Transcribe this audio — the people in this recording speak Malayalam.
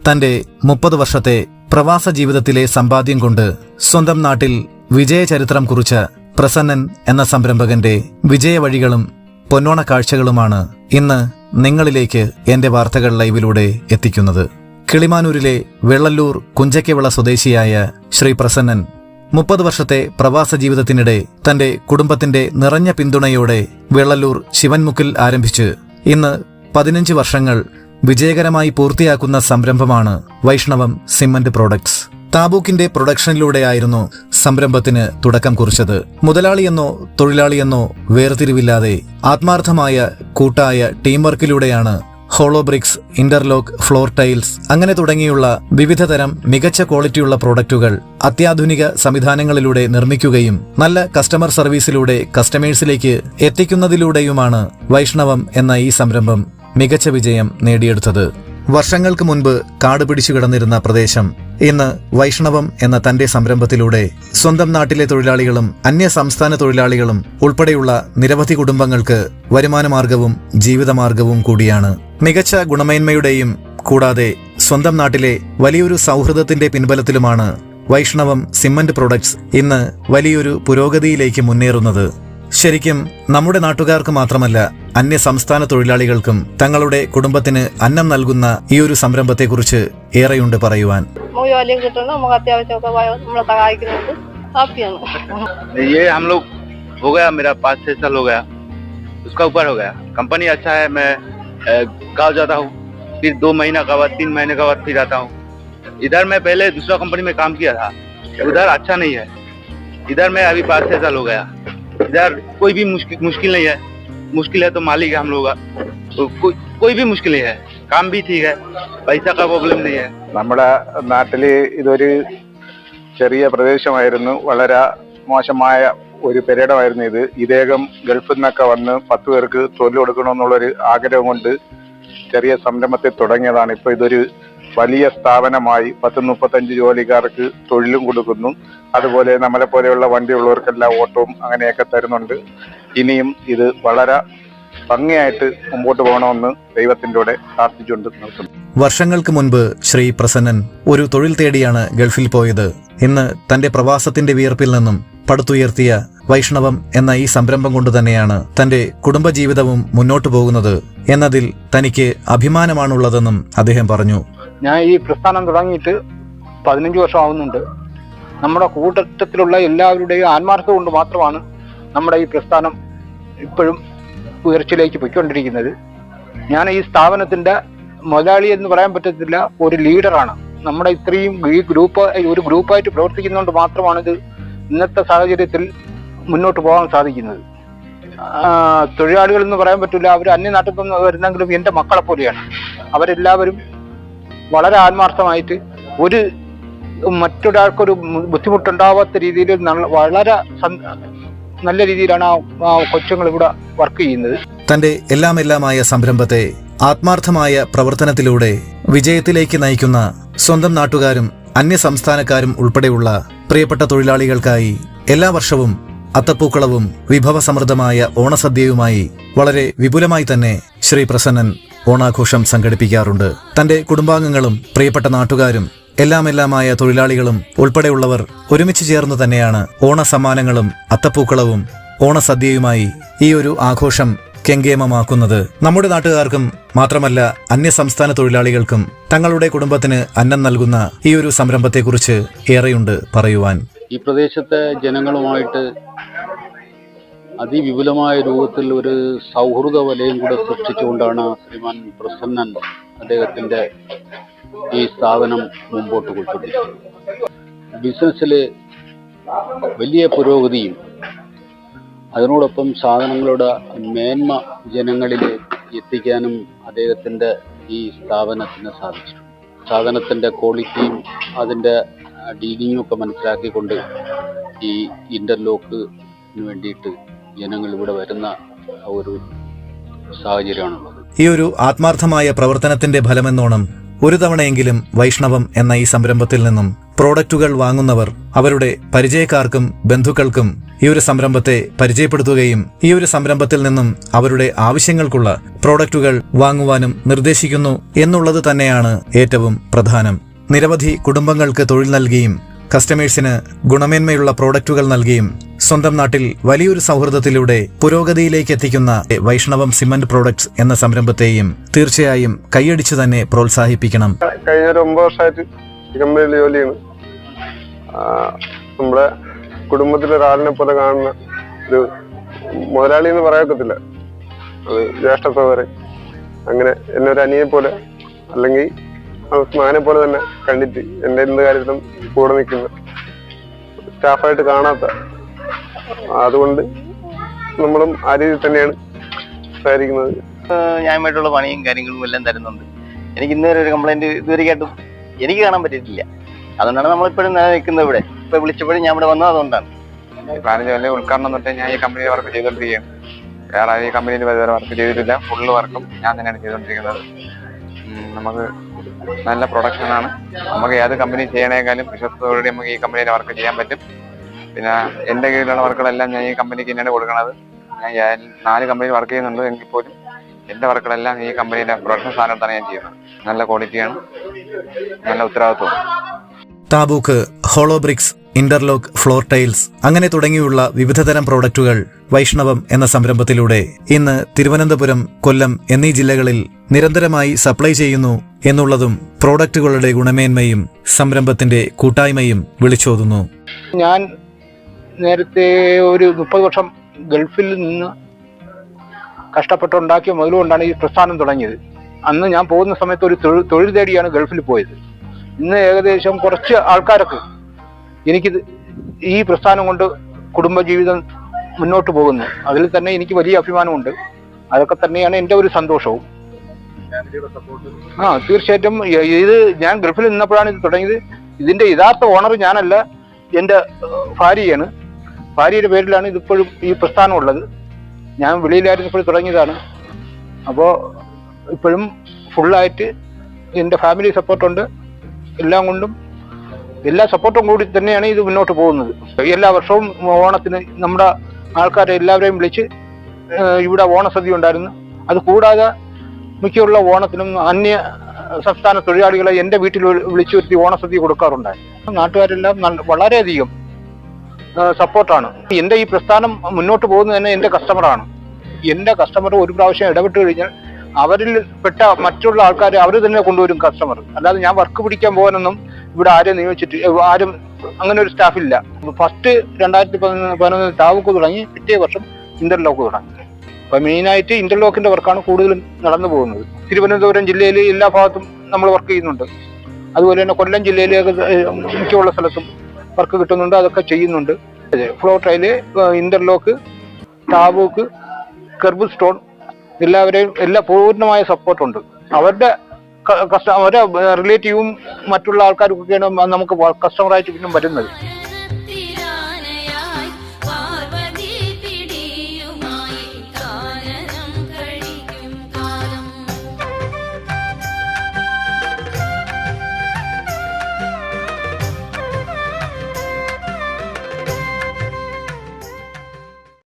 തന്റെ മുപ്പത് വർഷത്തെ പ്രവാസ ജീവിതത്തിലെ സമ്പാദ്യം കൊണ്ട് സ്വന്തം നാട്ടിൽ വിജയചരിത്രം കുറിച്ച പ്രസന്നൻ എന്ന സംരംഭകന്റെ വിജയവഴികളും പൊന്നോണ കാഴ്ചകളുമാണ് ഇന്ന് നിങ്ങളിലേക്ക് എന്റെ വാർത്തകൾ ലൈവിലൂടെ എത്തിക്കുന്നത്. കിളിമാനൂരിലെ വെള്ളല്ലൂർ കുഞ്ചയ്ക്കവിള സ്വദേശിയായ ശ്രീ പ്രസന്നൻ മുപ്പത് വർഷത്തെ പ്രവാസ ജീവിതത്തിനിടെ തന്റെ കുടുംബത്തിന്റെ നിറഞ്ഞ പിന്തുണയോടെ വെള്ളല്ലൂർ ശിവൻമുക്കിൽ ആരംഭിച്ച് ഇന്ന് പതിനഞ്ച് വർഷങ്ങൾ വിജയകരമായി പൂർത്തിയാക്കുന്ന സംരംഭമാണ് വൈഷ്ണവം സിമന്റ് പ്രോഡക്ട്സ്. താബൂക്കിന്റെ പ്രൊഡക്ഷനിലൂടെയായിരുന്നു സംരംഭത്തിന് തുടക്കം കുറിച്ചത്. മുതലാളിയെന്നോ തൊഴിലാളിയെന്നോ വേർതിരിവില്ലാതെ ആത്മാർത്ഥമായ കൂട്ടായ team വർക്കിലൂടെയാണ് hollow bricks interlock floor tiles അങ്ങനെ തുടങ്ങിയുള്ള വിവിധ തരം മികച്ച ക്വാളിറ്റിയുള്ള പ്രോഡക്റ്റുകൾ അത്യാധുനിക സംവിധാനങ്ങളിലൂടെ നിർമ്മിക്കുകയും നല്ല കസ്റ്റമർ സർവീസിലൂടെ കസ്റ്റമേഴ്സിലേക്ക് എത്തിക്കുന്നതിലൂടെയുമാണ് വൈഷ്ണവം എന്ന ഈ സംരംഭം മികച്ച വിജയം നേടിയെടുത്തത്. വർഷങ്ങൾക്ക് മുൻപ് കാട് പിടിച്ചു കിടന്നിരുന്ന പ്രദേശം ഇന്ന് വൈഷ്ണവം എന്ന തന്റെ സംരംഭത്തിലൂടെ സ്വന്തം നാട്ടിലെ തൊഴിലാളികളും അന്യ സംസ്ഥാന തൊഴിലാളികളും ഉൾപ്പെടെയുള്ള നിരവധി കുടുംബങ്ങൾക്ക് വരുമാനമാർഗവും ജീവിതമാർഗവും കൂടിയാണ്. മികച്ച ഗുണമേന്മയുടെയും കൂടാതെ സ്വന്തം നാട്ടിലെ വലിയൊരു സൗഹൃദത്തിന്റെ പിൻബലത്തിലുമാണ് വൈഷ്ണവം സിമന്റ് പ്രൊഡക്ട്സ് ഇന്ന് വലിയൊരു പുരോഗതിയിലേക്ക് മുന്നേറുന്നത്. ശരിക്കും നമ്മുടെ നാട്ടുകാർക്ക് മാത്രമല്ല അന്യ സംസ്ഥാന തൊഴിലാളികൾക്കും തങ്ങളുടെ കുടുംബത്തിന് അന്നം നൽകുന്ന ഈ ഒരു സംരംഭത്തെക്കുറിച്ച് ഏറെയുണ്ട് പറയുവാൻ നമുക്ക് ജോലിയും കിട്ടുന്നു നമുക്ക് അത്യാവശ്യമൊക്കെ വ- നമ്മളെ സഹായിക്കുന്നുണ്ട് ഹാപ്പിയാണ് ये हम लोग हो गया मेरा पाँच छह साल हो गया उसका ऊपर हो गया कंपनी अच्छा है मैं अ, गाँव जाता हूँ फिर दो महीना का बाद तीन महीने का बाद फिर आता हूँ इधर मैं पहले दूसरा कंपनी में काम किया था उधर अच्छा नहीं है इधर मैं अभी पाँच छह साल हो गया इधर कोई भी मुश्किल मुश्किल नहीं है मुश्किल है तो मालिक है हम लोग का तो कोई कोई भी मुश्किल नहीं है काम भी ठीक है पैसा का प्रॉब्लम नहीं है നമ്മുടെ നാട്ടില് ഇതൊരു ചെറിയ പ്രദേശമായിരുന്നു വളരെ മോശമായ ഒരു പെരേടമായിരുന്നു ഇത് ഇദ്ദേഹം ഗൾഫിൽ നിന്നൊക്കെ വന്ന് പത്ത് പേർക്ക് തൊഴിൽ കൊടുക്കണമെന്നുള്ളൊരു ആഗ്രഹം കൊണ്ട് ചെറിയ സംരംഭത്തിൽ തുടങ്ങിയതാണ് ഇപ്പൊ ഇതൊരു വലിയ സ്ഥാപനമായി പത്ത് മുപ്പത്തഞ്ച് ജോലിക്കാർക്ക് തൊഴിലും കൊടുക്കുന്നു. അതുപോലെ നമ്മളെ പോലെയുള്ള വണ്ടിയുള്ളവർക്കെല്ലാം ഓട്ടവും അങ്ങനെയൊക്കെ തരുന്നുണ്ട്. ഇനിയും ഇത് വളരെ ഭംഗിയായിട്ട് മുമ്പോട്ട് പോകണമെന്ന് ദൈവത്തിന്റെ പ്രാർത്ഥിച്ചുകൊണ്ട് നിർത്തുന്നു വർഷങ്ങൾക്ക് മുൻപ് ശ്രീ പ്രസന്നൻ ഒരു തൊഴിൽ തേടിയാണ് ഗൾഫിൽ പോയത്. ഇന്ന് തന്റെ പ്രവാസത്തിന്റെ വിയർപ്പിൽ നിന്നും പടുത്തുയർത്തിയ വൈഷ്ണവം എന്ന ഈ സംരംഭം കൊണ്ട് തന്നെയാണ് തന്റെ കുടുംബജീവിതവും മുന്നോട്ടു പോകുന്നത് എന്നതിൽ തനിക്ക് അഭിമാനമാണുള്ളതെന്നും അദ്ദേഹം പറഞ്ഞു. ഞാൻ ഈ പ്രസ്ഥാനം തുടങ്ങിയിട്ട് പതിനഞ്ച് വർഷം ആവുന്നുണ്ട് നമ്മുടെ കൂട്ടത്തിലുള്ള എല്ലാവരുടെയും ആത്മാർത്ഥത കൊണ്ട് മാത്രമാണ് നമ്മുടെ ഈ പ്രസ്ഥാനം ഇപ്പോഴും ഉയർച്ചയിലേക്ക് പൊയ്ക്കൊണ്ടിരിക്കുന്നത്. ഞാൻ ഈ സ്ഥാപനത്തിന്റെ മുതലാളി എന്ന് പറയാൻ പറ്റത്തില്ല ഒരു ലീഡറാണ്. നമ്മുടെ ഇത്രയും ഈ ഗ്രൂപ്പ് ഒരു ഗ്രൂപ്പായിട്ട് പ്രവർത്തിക്കുന്നതുകൊണ്ട് മാത്രമാണ് ഇത് ഇന്നത്തെ സാഹചര്യത്തിൽ മുന്നോട്ട് പോകാൻ സാധിക്കുന്നത്. തൊഴിലാളികൾ എന്ന് പറയാൻ പറ്റില്ല അവർ അന്യനാട്ടിൽ നിന്ന് വരുന്നെങ്കിലും എന്റെ മക്കളെ പോലെയാണ്. അവരെല്ലാവരും വളരെ ആത്മാർത്ഥമായിട്ട് ഒരു മറ്റൊരാൾക്കൊരു ബുദ്ധിമുട്ടുണ്ടാവാത്ത രീതിയിൽ വളരെ നല്ല രീതിയിലാണ് ആ കൊച്ചുങ്ങൾ ഇവിടെ വർക്ക് ചെയ്യുന്നത്. തന്റെ എല്ലാമെല്ലാമായ സംരംഭത്തെ ആത്മാർത്ഥമായ പ്രവർത്തനത്തിലൂടെ വിജയത്തിലേക്ക് നയിക്കുന്ന സ്വന്തം നാട്ടുകാരും അന്യ സംസ്ഥാനക്കാരും ഉൾപ്പെടെയുള്ള പ്രിയപ്പെട്ട തൊഴിലാളികൾക്കായി എല്ലാ വർഷവും അത്തപ്പൂക്കളവും വിഭവസമൃദ്ധമായ ഓണസദ്യയുമായി വളരെ വിപുലമായി തന്നെ ശ്രീ പ്രസന്നൻ ഓണാഘോഷം സംഘടിപ്പിക്കാറുണ്ട്. തന്റെ കുടുംബാംഗങ്ങളും പ്രിയപ്പെട്ട നാട്ടുകാരും എല്ലാമെല്ലാമായ തൊഴിലാളികളും ഉൾപ്പെടെയുള്ളവർ ഒരുമിച്ച് ചേർന്ന് തന്നെയാണ് ഓണസമ്മാനങ്ങളും അത്തപ്പൂക്കളവും ഓണസദ്യയുമായി ഈ ഒരു ആഘോഷം കെങ്കേമമാക്കുന്നത്. നമ്മുടെ നാട്ടുകാർക്കും മാത്രമല്ല അന്യസംസ്ഥാന തൊഴിലാളികൾക്കും തങ്ങളുടെ കുടുംബത്തിന് അന്നം നൽകുന്ന ഈ ഒരു സംരംഭത്തെക്കുറിച്ച് ഏറെയുണ്ട് പറയുവാൻ. ഈ പ്രദേശത്തെ ജനങ്ങളുമായിട്ട് അതിവിപുലമായ രൂപത്തിൽ ഒരു സൗഹൃദ വലയം കൂടെ സൃഷ്ടിച്ചുകൊണ്ടാണ് ശ്രീമാൻ പ്രസന്നൻ അദ്ദേഹത്തിന്റെ ഈ സ്ഥാപനം മുമ്പോട്ട് കൊണ്ടുപോയിരിക്കുന്നത് ബിസിനസ്സിൽ വലിയ പുരോഗതിയും അതിനോടൊപ്പം സാധനങ്ങളുടെ മേന്മ ജനങ്ങളിൽ എത്തിക്കാനും അദ്ദേഹത്തിന്റെ ഈ സ്ഥാപനത്തിന് സാധിച്ചിട്ടുണ്ട്. സാധനത്തിന്റെ ക്വാളിറ്റിയും അതിന്റെ ഡീലിങ്ങും ഒക്കെ മനസ്സിലാക്കിക്കൊണ്ട് ഈ ഇന്റർലോക്ക് വേണ്ടിയിട്ട് ജനങ്ങൾ ഇവിടെ വരുന്ന ഒരു സാഹചര്യമാണുള്ളത്. ഈ ഒരു ആത്മാർത്ഥമായ പ്രവർത്തനത്തിന്റെ ഫലമെന്നോണം ഒരു തവണയെങ്കിലും വൈഷ്ണവം എന്ന ഈ സംരംഭത്തിൽ നിന്നും പ്രോഡക്റ്റുകൾ വാങ്ങുന്നവർ അവരുടെ പരിചയക്കാർക്കും ബന്ധുക്കൾക്കും ഈ ഒരു സംരംഭത്തെ പരിചയപ്പെടുത്തുകയും ഈ ഒരു സംരംഭത്തിൽ നിന്നും അവരുടെ ആവശ്യങ്ങൾക്കുള്ള പ്രോഡക്റ്റുകൾ വാങ്ങുവാനും നിർദ്ദേശിക്കുന്നു എന്നുള്ളത് തന്നെയാണ് ഏറ്റവും പ്രധാനം. നിരവധി കുടുംബങ്ങൾക്ക് തൊഴിൽ നൽകിയും കസ്റ്റമേഴ്സിന് ഗുണമേന്മയുള്ള പ്രോഡക്റ്റുകൾ നൽകിയും സ്വന്തം നാട്ടിൽ വലിയൊരു സൗഹൃദത്തിലൂടെ പുരോഗതിയിലേക്ക് എത്തിക്കുന്ന വൈഷ്ണവം സിമന്റ് പ്രോഡക്ട്സ് എന്ന സംരംഭത്തെയും തീർച്ചയായും കൈയടിച്ചു തന്നെ പ്രോത്സാഹിപ്പിക്കണം. കഴിഞ്ഞ ഒരു ഒമ്പത് വർഷമായിട്ട് ഈ കമ്പനിയിൽ ജോലി നമ്മുടെ കുടുംബത്തിലെ ഒരാളിനെ പോലെ കാണുന്ന ഒരു മുതലാളി എന്ന് പറയാക്കത്തില്ല. അത് ജ്യേഷ്ഠ സഹോദരൻ. അങ്ങനെ എന്നെ ഒരു അനിയെ പോലെ അല്ലെങ്കിൽ ആ മകനെ പോലെ തന്നെ കണ്ടിട്ട് എന്റെ എന്ത് കാര്യത്തിലും കൂടെ നിൽക്കുന്ന. സ്റ്റാഫായിട്ട് കാണാത്ത അതുകൊണ്ട് നമ്മളും ആ രീതിയിൽ തന്നെയാണ് സംസാരിക്കുന്നത് ന്യായമായിട്ടുള്ള പണിയും കാര്യങ്ങളും എല്ലാം തരുന്നുണ്ട്. എനിക്ക് ഇന്നുവരെ ഒരു കംപ്ലൈന്റ് ഇതുവരെയായിട്ടും എനിക്ക് കാണാൻ പറ്റിയിട്ടില്ല. അതുകൊണ്ടാണ് നമ്മളിപ്പോഴും നിലനിൽക്കുന്നത് ഇവിടെ. ഇപ്പൊ വിളിച്ചപ്പോഴും ഞാൻ ഇവിടെ വന്നത് അതുകൊണ്ടാണ്. കൊല്ലം ഉദ്ഘാടനം തൊട്ട് ഞാൻ ഈ കമ്പനിയിൽ വർക്ക് ചെയ്തുകൊണ്ടിരിക്കുകയാണ്. വേറെ ഈ കമ്പനിയിൽ വർക്ക് ചെയ്തിട്ടില്ല. ഫുള്ള് വർക്കും ഞാൻ തന്നെയാണ് ചെയ്തുകൊണ്ടിരിക്കുന്നത്. നമുക്ക് നല്ല പ്രൊഡക്ഷനാണ് നമുക്ക് ഏത് കമ്പനി ചെയ്യണേക്കാളും വിശ്വസത്തോടുകൂടി നമുക്ക് ഈ കമ്പനിയിൽ വർക്ക് ചെയ്യാൻ പറ്റും. പിന്നെ എന്റെ കീഴിലുള്ള വർക്കുകളെല്ലാം ഞാൻ ഈ കമ്പനിക്ക് തന്നെയാണ് കൊടുക്കുന്നത് ഞാൻ നാല് കമ്പനിയിൽ വർക്ക് ചെയ്യുന്നുണ്ട് എങ്കിൽ പോലും എന്റെ വർക്കുകളെല്ലാം ഈ കമ്പനിയുടെ പ്രൊഡക്ഷൻ സ്ഥാനത്താണ് ഞാൻ ചെയ്യുന്നത്. നല്ല ക്വാളിറ്റിയാണ് നല്ല ഉത്തരവാദിത്വമാണ്. Tabuk hollow bricks interlock floor tiles അങ്ങനെ തുടങ്ങിയുള്ള വിവിധതരം പ്രോഡക്റ്റുകൾ വൈഷ്ണവം എന്ന സംരംഭത്തിലൂടെ ഇന്ന് തിരുവനന്തപുരം കൊല്ലം എന്നീ ജില്ലകളിൽ നിരന്തരമായി സപ്ലൈ ചെയ്യുന്നു എന്നുള്ളതും പ്രോഡക്റ്റുകളുടെ ഗുണമേന്മയും സംരംഭത്തിന്റെ കൂട്ടായ്മയും വിളിച്ചോതുന്നു. ഞാൻ നേരത്തെ ഒരു മുപ്പത് വർഷം ഗൾഫിൽ നിന്ന് കഷ്ടപ്പെട്ടുണ്ടാക്കിയ മുതലുകൊണ്ടാണ് ഈ പ്രസ്ഥാനം തുടങ്ങിയത്. അന്ന് ഞാൻ പോകുന്ന സമയത്ത് ഒരു തൊഴിൽ തേടിയാണ് ഗൾഫിൽ പോയത്. ഇന്ന് ഏകദേശം കുറച്ച് ആൾക്കാരൊക്കെ എനിക്കിത് ഈ പ്രസ്ഥാനം കൊണ്ട് കുടുംബജീവിതം മുന്നോട്ട് പോകുന്നു. അതിൽ തന്നെ എനിക്ക് വലിയ അഭിമാനമുണ്ട്. അതൊക്കെ തന്നെയാണ് എന്റെ ഒരു സന്തോഷവും. ആ തീർച്ചയായിട്ടും ഇത് ഞാൻ ഗൾഫിൽ നിന്നപ്പോഴാണ് ഇത് തുടങ്ങിയത്. ഇതിന്റെ യഥാർത്ഥ ഓണർ ഞാനല്ല എന്റെ ഭാര്യയാണ്. ഭാര്യയുടെ പേരിലാണ് ഇതിപ്പോഴും ഈ പ്രസ്ഥാനം ഉള്ളത്. ഞാൻ വെളിയിലായിരുന്നപ്പോൾ തുടങ്ങിയതാണ്. അപ്പോൾ ഇപ്പോഴും ഫുള്ളായിട്ട് എന്റെ ഫാമിലി സപ്പോർട്ടുണ്ട് എല്ലാം കൊണ്ടും എല്ലാ സപ്പോർട്ടും കൂടി തന്നെയാണ് ഇത് മുന്നോട്ട് പോകുന്നത്. എല്ലാ വർഷവും ഓണത്തിന് നമ്മുടെ ആൾക്കാരെ എല്ലാവരെയും വിളിച്ച് ഇവിടെ ഓണസദ്യ ഉണ്ടായിരുന്നു. അത് കൂടാതെ മിക്കുള്ള ഓണത്തിനും അന്യ സംസ്ഥാന തൊഴിലാളികളെ എന്റെ വീട്ടിൽ വിളിച്ചു വരുത്തി ഓണസദ്യ കൊടുക്കാറുണ്ടായിരുന്നു. നാട്ടുകാരെല്ലാം വളരെയധികം സപ്പോർട്ടാണ്. എന്റെ ഈ പ്രസ്ഥാനം മുന്നോട്ട് പോകുന്നത് തന്നെ എന്റെ കസ്റ്റമറാണ് എന്റെ കസ്റ്റമർ ഒരു പ്രാവശ്യം ഇടപെട്ട് കഴിഞ്ഞാൽ അവരിൽ പെട്ട മറ്റുള്ള ആൾക്കാരെ അവർ തന്നെ കൊണ്ടുവരും കസ്റ്റമർ അല്ലാതെ ഞാൻ വർക്ക് പിടിക്കാൻ പോകാനൊന്നും ഇവിടെ ആരും നിയമിച്ചിട്ട് ആരും അങ്ങനെ ഒരു സ്റ്റാഫില്ല ഫസ്റ്റ് രണ്ടായിരത്തി പതിനൊന്ന് പതിനൊന്നിൽ താവുക്ക് തുടങ്ങി പിറ്റേ വർഷം ഇന്റർലോക്ക് തുടങ്ങി. അപ്പൊ മെയിനായിട്ട് ഇന്റർലോക്കിന്റെ വർക്കാണ് കൂടുതലും നടന്നു പോകുന്നത്. തിരുവനന്തപുരം ജില്ലയിൽ എല്ലാ ഭാഗത്തും നമ്മൾ വർക്ക് ചെയ്യുന്നുണ്ട്. അതുപോലെ തന്നെ കൊല്ലം ജില്ലയിലേക്ക് മിക്കുള്ള സ്ഥലത്തും വർക്ക് കിട്ടുന്നുണ്ട് അതൊക്കെ ചെയ്യുന്നുണ്ട്. Floor tile interlock Tabuk kerb stone എല്ലാവരെയും എല്ലാ പൂർണമായ സപ്പോർട്ടുണ്ട്. അവരുടെ അവരുടെ റിലേറ്റീവും മറ്റുള്ള ആൾക്കാർക്കൊക്കെയാണ് നമുക്ക് കസ്റ്റമറായിട്ട് പിന്നും വരുന്നത്.